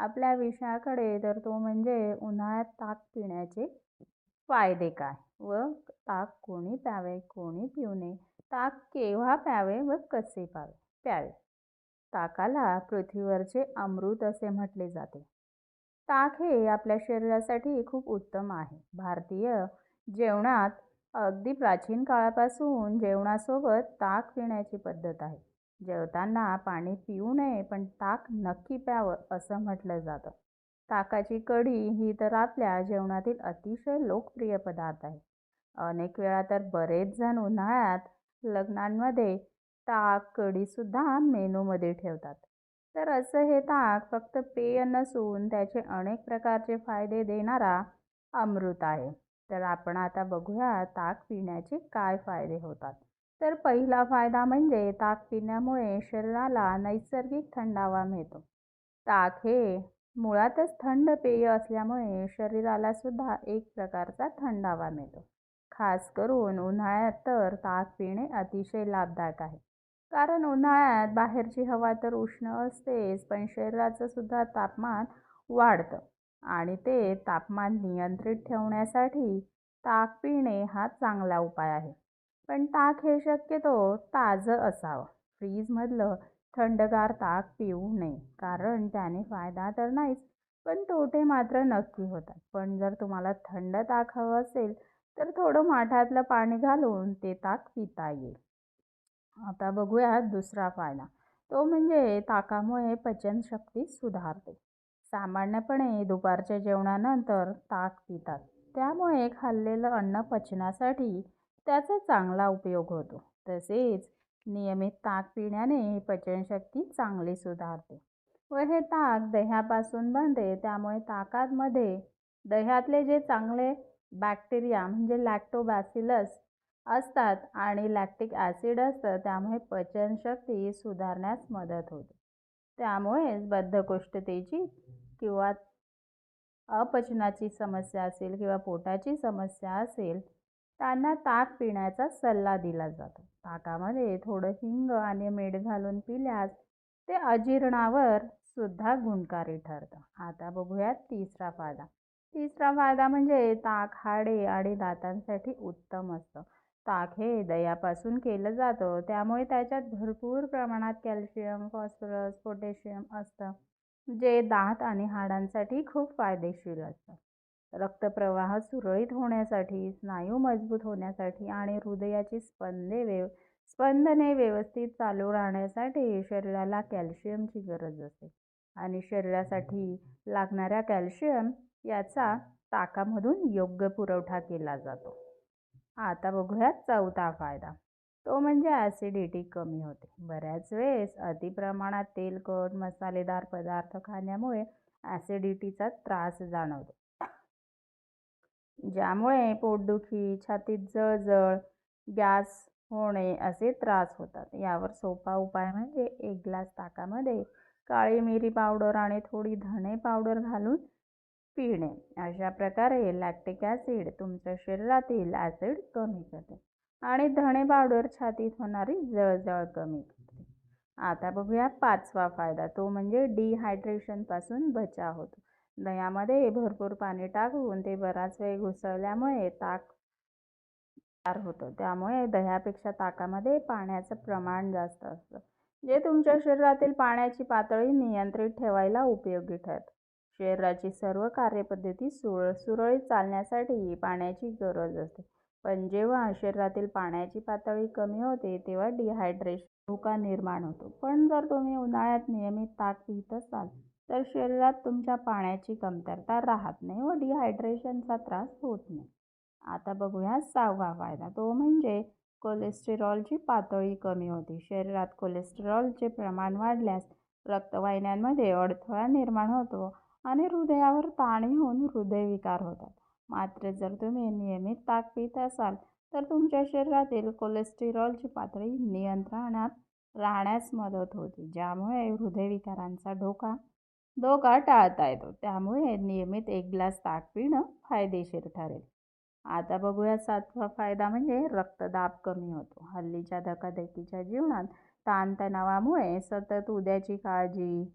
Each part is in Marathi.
आपल्या विषयाकडे तर तो म्हणजे उन्हाळ्यात ताक पिण्याचे फायदे काय व ताक कोणी प्यावे कोणी पिऊ नये. ताक केव्हा प्यावे व कसे पावे प्यावे? ताकाला पृथ्वीवरचे अमृत असे म्हटले जाते. ताक हे आपल्या शरीरासाठी खूप उत्तम आहे. भारतीय जेवणात अगदी प्राचीन काळापासून जेवणासोबत ताक पिण्याची पद्धत आहे. जेवताना पाणी पिऊ नये पण ताक नक्की प्यावं असं म्हटलं जातं. ताकाची कढी ही तर आपल्या जेवणातील अतिशय लोकप्रिय पदार्थ आहे. अनेक वेळा तर बरेच जण उन्हाळ्यात लग्नांमध्ये ताक कढीसुद्धा मेनूमध्ये ठेवतात. तर असं हे ताक फक्त पेय नसून त्याचे अनेक प्रकारचे फायदे देणारा अमृत आहे. तर आपण आता बघूया ताक पिण्याचे काय फायदे होतात. तर पहिला फायदा म्हणजे ताक पिण्यामुळे शरीराला नैसर्गिक थंडावा मिळतो. ताक हे मुळातच थंड पेय असल्यामुळे शरीराला सुद्धा एक प्रकारचा थंडावा मिळतो. खास करून उन्हाळ्यात तर ताक पिणे अतिशय लाभदायक आहे. कारण उन्हाळ्यात बाहेरची हवा तर उष्ण असतेच पण शरीराचं सुद्धा तापमान वाढतं आणि ते तापमान नियंत्रित ठेवण्यासाठी ताक पिणे हा चांगला उपाय आहे. पण ताक हे शक्यतो ताजं असावं. फ्रीजमधलं थंडगार ताक पिऊ नये कारण त्याने फायदा तर नाहीच पण तोटे मात्र नक्की होतात. पण जर तुम्हाला थंड ताक हवं असेल तर थोडं माठातलं पाणी घालून ते ताक पिता येईल. आता बघूया दुसरा फायदा. तो म्हणजे ताकामुळे पचनशक्ती सुधारते. सामान्यपणे दुपारच्या जेवणानंतर ताक पितात. त्यामुळे खाल्लेलं अन्न पचनासाठी त्याचा चांगला उपयोग होतो. तसेच नियमित ताक पिण्याने पचनशक्ती चांगली सुधारते व हे ताक दह्यापासून बनते. त्यामुळे ताकामध्ये दह्यातले जे चांगले बॅक्टेरिया म्हणजे लॅक्टोबॅसिलस असतात आणि लॅक्टिक ॲसिड असतं त्यामुळे पचनशक्ती सुधारण्यास मदत होते. त्यामुळेच बद्धकोष्ठतेची किंवा अपचनाची समस्या असेल किंवा पोटाची समस्या असेल त्यांना ताक पिण्याचा सल्ला दिला जातो. ताकामध्ये थोडं हिंग आणि मीठ घालून पिल्यास ते अजीर्णावर सुद्धा गुणकारी ठरतं. आता बघूयात तिसरा फायदा. तिसरा फायदा म्हणजे ताक हाडे आणि दातांसाठी उत्तम असतं. ताक हे दह्यापासून केलं जातं. त्यामुळे त्याच्यात भरपूर प्रमाणात कॅल्शियम फॉस्फरस पोटॅशियम असतं जे दात आणि हाडांसाठी खूप फायदेशीर असतं. रक्तप्रवाह सुरळीत होण्यासाठी स्नायू मजबूत होण्यासाठी आणि हृदयाची स्पंदे व्यव स्पंदने व्यवस्थित चालू राहण्यासाठी शरीराला कॅल्शियमची गरज असते. आणि शरीरासाठी लागणाऱ्या कॅल्शियम याचा ताकामधून योग्य पुरवठा केला जातो. आता बघूयात चौथा फायदा. तो म्हणजे ॲसिडिटी कमी होते. बऱ्याच वेळेस अतिप्रमाणात तेलकट मसालेदार पदार्थ खाण्यामुळे ॲसिडिटीचा त्रास जाणवतो. ज्यामुळे पोटदुखी छातीत जळजळ गॅस होणे असे त्रास होतात. यावर सोपा उपाय म्हणजे एक ग्लास ताकामध्ये काळी मिरी पावडर आणि थोडी धणे पावडर घालून पिणे. अशा प्रकारे लॅक्टिक ॲसिड तुमच्या शरीरातील ॲसिड कमी करते आणि धणे पावडर छातीत होणारी जळजळ कमी करते. आता बघूया पाचवा फायदा तो म्हणजे डिहायड्रेशनपासून बचाव होतो. दह्यामध्ये भरपूर पाणी टाकून ते बराच वेळ घुसळल्यामुळे ताक तयार होतं. त्यामुळे दह्यापेक्षा ताकामध्ये पाण्याचं प्रमाण जास्त असतं जे तुमच्या शरीरातील पाण्याची पातळी नियंत्रित ठेवायला उपयोगी ठरतं. शरीराची सर्व कार्यपद्धती सुर सुरळीत चालण्यासाठी पाण्याची गरज असते. पण जेव्हा शरीरातील पाण्याची पातळी कमी होते तेव्हा डिहायड्रेशन धोका निर्माण होतो. पण जर तुम्ही उन्हाळ्यात नियमित ताक पित असाल तर शरीरात तुमच्या पाण्याची कमतरता राहत नाही व डिहायड्रेशनचा त्रास होत नाही. आता बघूया सहावा फायदा. तो म्हणजे कोलेस्टेरॉलची पातळी कमी होते. शरीरात कोलेस्टेरॉलचे प्रमाण वाढल्यास रक्तवाहिन्यांमध्ये अडथळा निर्माण होतो आणि हृदयावर ताण येऊन हृदयविकार होतात. मात्र जर तुम्ही नियमित ताक पित असाल तर तुमच्या शरीरातील कोलेस्टेरॉलची पातळी नियंत्रणात राहण्यास मदत होते ज्यामुळे हृदयविकारांचा धोका धोका टाळता येतो? त्यामुळे नियमित एक ग्लास ताक पिणं फायदेशीर ठरेल. आता बघूया सातवा फायदा म्हणजे रक्तदाब कमी होतो. हल्लीच्या धकाधकीच्या जीवनात ताणतणावामुळे सतत उद्याची काळजी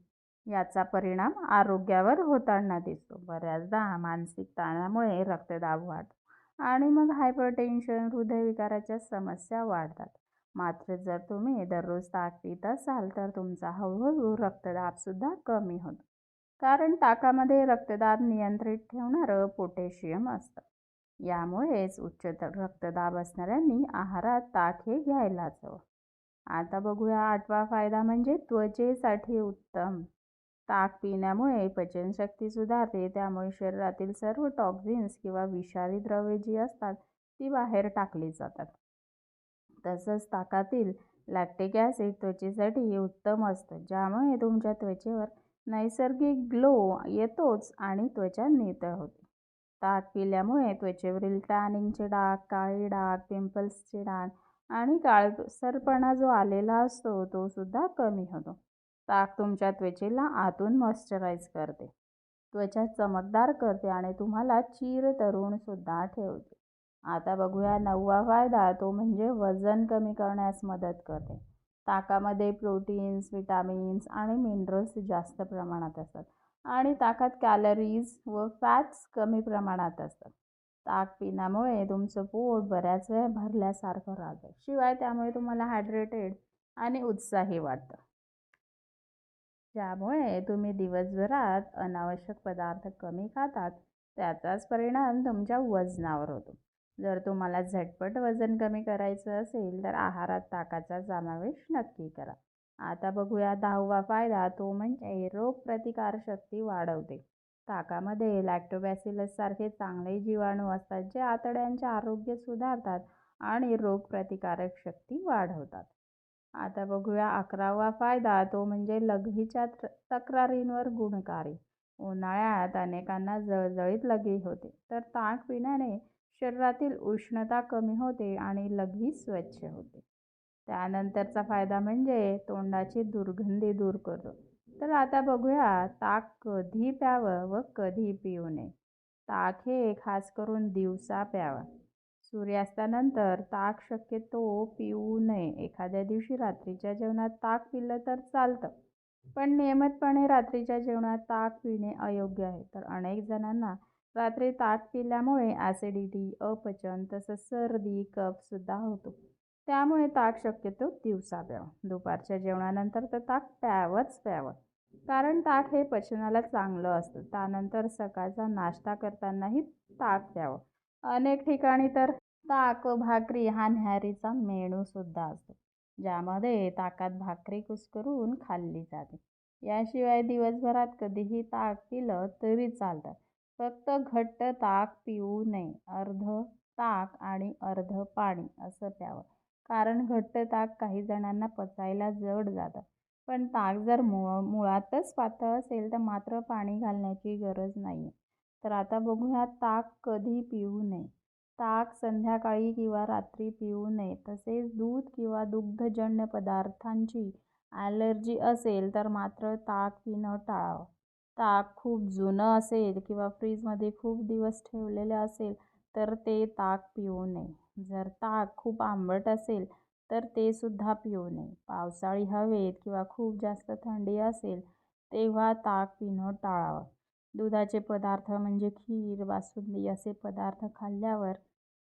याचा परिणाम आरोग्यावर होताना दिसतो. बऱ्याचदा मानसिक ताणामुळे रक्तदाब वाढतो आणि मग हायपरटेन्शन हृदयविकाराच्या समस्या वाढतात. मात्र जर तुम्ही दररोज ताक पित असाल तर तुमचा हळूहळू रक्तदाबसुद्धा कमी होतो. कारण ताकामध्ये रक्तदाब नियंत्रित ठेवणारं पोटॅशियम असतं. यामुळेच उच्च रक्तदाब असणाऱ्यांनी आहारात ताक हे घ्यायलाच हवं. आता बघूया आठवा फायदा म्हणजे त्वचेसाठी उत्तम. ताक पिण्यामुळे पचनशक्ती सुधारते त्यामुळे शरीरातील सर्व टॉक्झिन्स किंवा विषारी द्रव्ये जी असतात ती बाहेर टाकली जातात. तसंच ताकातील लॅक्टिक ॲसिड त्वचेसाठी उत्तम असतं ज्यामुळे तुमच्या त्वचेवर नैसर्गिक ग्लो येतोच आणि त्वचा नितळ होते. ताक पिल्यामुळे त्वचेवरील टॅनिंगचे डाग काळे डाग पिंपल्सचे डाग आणि काळसरपणा जो आलेला असतो तो सुद्धा कमी होतो. ताक तुमच्या त्वचेला आतून मॉइश्चराईज करते. त्वचा चमकदार करते आणि तुम्हाला चीर तरुणसुद्धा ठेवते. आता बघूया नववा फायदा तो म्हणजे वजन कमी करण्यास मदत करते. ताकामध्ये प्रोटीन्स विटामिन्स आणि मिनरल्स जास्त प्रमाणात असतात आणि ताकात कॅलरीज व फॅट्स कमी प्रमाणात असतात. ताक पिण्यामुळे तुमचं पोट बऱ्याच वेळ भरल्यासारखं राहतं. शिवाय त्यामुळे तुम्हाला हायड्रेटेड आणि उत्साही वाटतं. ज्यामुळे तुम्ही दिवसभरात अनावश्यक पदार्थ कमी खातात त्याचाच परिणाम तुमच्या वजनावर होतो. जर तुम्हाला झटपट वजन कमी करायचं असेल तर आहारात ताकाचा समावेश नक्की करा. आता बघूया दहावा फायदा तो म्हणजे रोगप्रतिकारशक्ती वाढवते. ताकामध्ये लॅक्टोबॅसिलस सारखे चांगले जीवाणू असतात जे आतड्यांचे आरोग्य सुधारतात आणि रोगप्रतिकारक शक्ती वाढवतात. आता बघूया अकरावा फायदा तो म्हणजे लघवीच्या तक्रारींवर गुणकारी. उन्हाळ्यात अनेकांना जळजळीत लघवी होते तर ताक पिण्याने शरीरातील उष्णता कमी होते आणि लघवी स्वच्छ होते. त्यानंतरचा फायदा म्हणजे तोंडाची दुर्गंधी दूर करतो. तर आता बघूया ताक कधी प्यावं व कधी पिऊ नये. ताक हे खास करून दिवसा प्यावं. सूर्यास्तानंतर ताक शक्यतो पिऊ नये. एखाद्या दिवशी रात्रीच्या जेवणात ताक पिलं तर चालतं. पण नियमितपणे रात्रीच्या जेवणात ताक पिणे अयोग्य आहे. तर अनेक जणांना रात्री ताक पिल्यामुळे ॲसिडिटी अपचन तसंच सर्दी कफसुद्धा होतो. त्यामुळे ताक शक्यतो दिवसा प्यावं. दुपारच्या जेवणानंतर तर ताक प्यावंच प्यावं. कारण ताक हे पचनाला चांगलं असतं. त्यानंतर सकाळचा नाश्ता करतानाही ताक प्यावं. अनेक ठिकाणी तर ताक व भाकरी हा न्याहारीचा मेणूसुद्धा असतो. ज्यामध्ये ताकात भाकरी कुस्करून खाल्ली जाते. याशिवाय दिवसभरात कधीही ताक पिलं तरी चालतं. फक्त घट्ट ताक पिऊ नये. अर्ध ताक आणि अर्ध पाणी असं प्यावं. कारण घट्ट ताक काही जणांना पचायला जड जातं. पण ताक जर मुळ मुळातच पातळ असेल तर मात्र पाणी घालण्याची गरज नाही तर आता बघूया ताक कधी पिऊ नये. ताक संध्याकाळी किंवा रात्री पिऊ नये. तसेच दूध किंवा दुग्धजन्य पदार्थांची ॲलर्जी असेल तर मात्र ताक पिणं टाळावं. ताक खूप जुनं असेल किंवा फ्रीजमध्ये खूप दिवस ठेवलेलं असेल तर ते ताक पिऊ नये. जर ताक खूप आंबट असेल तर ते सुद्धा पिऊ नये. पावसाळी हवेत किंवा खूप जास्त थंडी असेल तेव्हा ताक पिणं टाळावं. दुधाचे पदार्थ म्हणजे खीर बासुंदी असे पदार्थ खाल्ल्यावर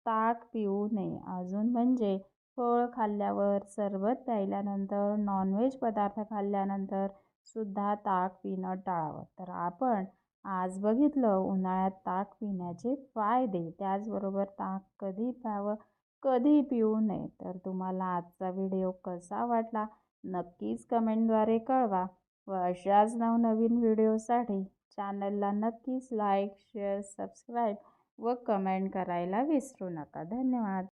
ताक पिऊ नये. अजून म्हणजे फळ खाल्ल्यावर सरबत प्यायल्यानंतर नॉनव्हेज पदार्थ खाल्ल्यानंतर सुद्धा ताक पिणं टाळावं. तर आपण आज बघितलं उन्हाळ्यात ताक पिण्याचे फायदे त्याचबरोबर ताक कधी प्यावं कधी पिऊ नये. तर तुम्हाला आजचा व्हिडिओ कसा वाटला नक्कीच कमेंटद्वारे कळवा व अशाच नवनवीन व्हिडिओसाठी चॅनलला नक्कीच लाईक शेअर सबस्क्राईब व कमेंट करायला विसरू नका. धन्यवाद.